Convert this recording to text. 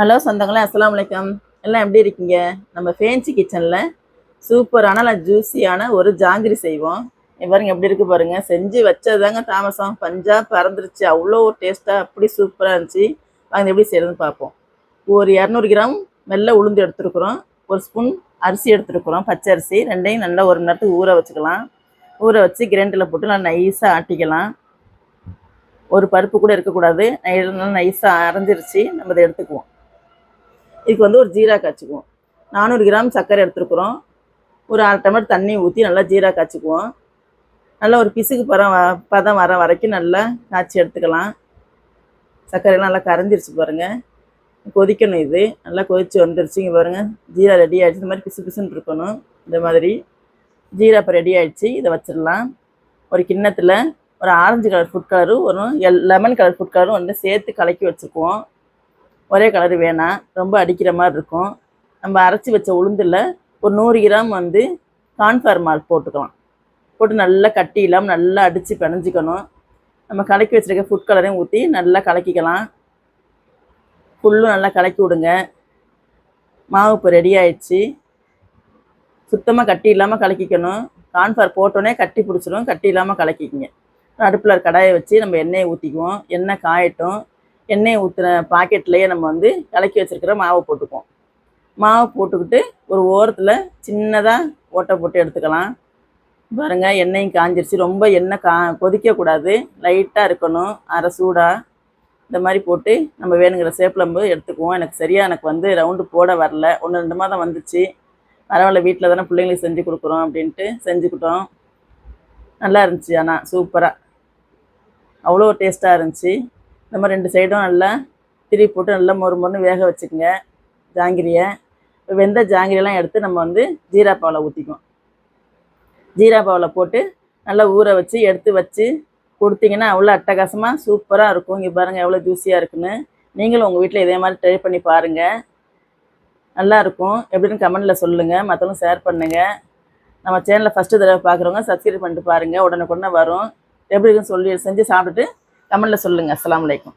Hello சொந்தங்களே அஸ்லாம் வலைக்கம் எல்லாம் எப்படி இருக்கீங்க? நம்ம ஃபேன்சி கிச்சனில் சூப்பரான நான் ஜூஸியான ஒரு ஜாங்கிரி செய்வோம். பாருங்க எப்படி இருக்கு பாருங்கள் செஞ்சு வச்சதுதாங்க தாமசம். பஞ்சாப் பறந்துருச்சு. அவ்வளோ டேஸ்ட்டாக அப்படி சூப்பராக இருந்துச்சு. வாங்க எப்படி செய்யறதுன்னு பார்ப்போம். ஒரு இரநூறு கிராம் மெல்ல உளுந்து எடுத்துருக்குறோம். ஒரு ஸ்பூன் அரிசி எடுத்துருக்குறோம். பச்சை அரிசி. ரெண்டையும் நல்லா ஒரு மணி நேரத்துக்கு ஊற வச்சுக்கலாம். ஊற வச்சு கிரைண்டரில் போட்டு நல்லா நைஸாக ஆட்டிக்கலாம். ஒரு பருப்பு கூட இருக்கக்கூடாது. நல்லா நைஸாக அரைஞ்சிருச்சு. நம்ம இதை எடுத்துக்குவோம். இதுக்கு வந்து ஒரு ஜீரா காய்ச்சிக்குவோம் நானூறு கிராம் சர்க்கரை எடுத்துருக்குறோம். ஒரு அரை டம்ளர் தண்ணி ஊற்றி நல்லா ஜீரா காய்ச்சிக்குவோம் நல்லா ஒரு பிசுக்கு பதம் வ பதம் வர வரைக்கும் நல்லா காய்ச்சி எடுத்துக்கலாம். சர்க்கரையெல்லாம் நல்லா கரைஞ்சிருச்சு பாருங்கள் கொதிக்கணும் இது. நல்லா கொதிச்சு வந்துருச்சு. இங்கே பாருங்கள் ஜீரா ரெடி ஆகிடுச்சு இந்த மாதிரி பிசு பிசுன்னு இருக்கணும். இந்த மாதிரி ஜீரா இப்போ ரெடி ஆகிடுச்சு இதை வச்சிடலாம். ஒரு கிண்ணத்தில் ஒரு ஆரஞ்சு கலர் ஃபுட் கலரும் ஒரு எல் லெமன் கலர் ஃபுட் கலரும் வந்து சேர்த்து கலக்கி வச்சுக்குவோம் ஒரே கலர் வேணாம் ரொம்ப அடிக்கிற மாதிரி இருக்கும். நம்ம அரைச்சி வச்ச உளுந்தில் ஒரு நூறு கிராம் வந்து கான்ஃபார் மால் போட்டுக்கலாம். போட்டு நல்லா கட்டி இல்லாமல் நல்லா அடித்து பிணைஞ்சிக்கணும். நம்ம கலக்கி வச்சிருக்க ஃபுட் கலரையும் ஊற்றி நல்லா கலக்கிக்கலாம். ஃபுல்லும் நல்லா கலக்கி விடுங்க. மாவு இப்போ ரெடி ஆயிடுச்சு. சுத்தமாக கட்டி இல்லாமல் கலக்கிக்கணும். கான்ஃபார் போட்டோன்னே கட்டி பிடிச்சிரும். கட்டி இல்லாமல் கலக்கிக்கிங்க. அடுப்பில் கடாயை வச்சு நம்ம எண்ணெயை ஊற்றிக்குவோம் எண்ணெய் காயட்டும். எண்ணெயை ஊற்றுற பாக்கெட்லேயே நம்ம வந்து கலக்கி வச்சிருக்கிற மாவை போட்டுக்குவோம். மாவு போட்டுக்கிட்டு ஒரு ஓரத்தில் சின்னதாக ஓட்டை போட்டு எடுத்துக்கலாம். பாருங்கள் எண்ணெயும் காஞ்சிருச்சு. ரொம்ப எண்ணெய் கா கொதிக்கக்கூடாது லைட்டாக இருக்கணும். அரை சூடாக இந்த மாதிரி போட்டு நம்ம வேணுங்கிற சேப்பில் நம்ம எடுத்துக்குவோம். எனக்கு சரியாக எனக்கு வந்து ரவுண்டு போட வரல. ஒன்று ரெண்டு மாதம் வந்துச்சு. பரவாயில்ல வீட்டில் தானே பிள்ளைங்களுக்கு செஞ்சு கொடுக்குறோம் அப்படின்ட்டு செஞ்சுக்கிட்டோம். நல்லா இருந்துச்சு. ஆனால் சூப்பராக அவ்வளோ டேஸ்ட்டாக இருந்துச்சு. இந்த மாதிரி ரெண்டு சைடும் நல்லா திருப்பி போட்டு நல்லா மொறு மொறுன்னு வேக வச்சுக்கோங்க ஜாங்கிரியை. வெந்த ஜாங்கிரியெல்லாம் எடுத்து நம்ம வந்து ஜீரா பாவில் ஊற்றிக்குவோம் ஜீரா பாவில் போட்டு நல்லா ஊற வச்சு எடுத்து வச்சு கொடுத்தீங்கன்னா அவ்வளோ அட்டகாசமாக சூப்பராக இருக்கும். இங்கே பாருங்கள் எவ்வளோ ஜூஸியாக இருக்குன்னு. நீங்களும் உங்கள் வீட்டில் இதே மாதிரி ட்ரை பண்ணி பாருங்கள் நல்லாயிருக்கும் எப்படின்னு கமெண்டில் சொல்லுங்கள் மற்றவங்க ஷேர் பண்ணுங்கள் நம்ம சேனலில் ஃபஸ்ட்டு தடவை பார்க்குறவங்க சப்ஸ்கிரைப் பண்ணிட்டு பாருங்கள் உடனுக்குடனே வரும். எப்படி இருக்குன்னு சொல்லி செஞ்சு சாப்பிட்டுட்டு தமிழில் சொல்லுங்கள் அஸ்லாம் அலைக்கும்.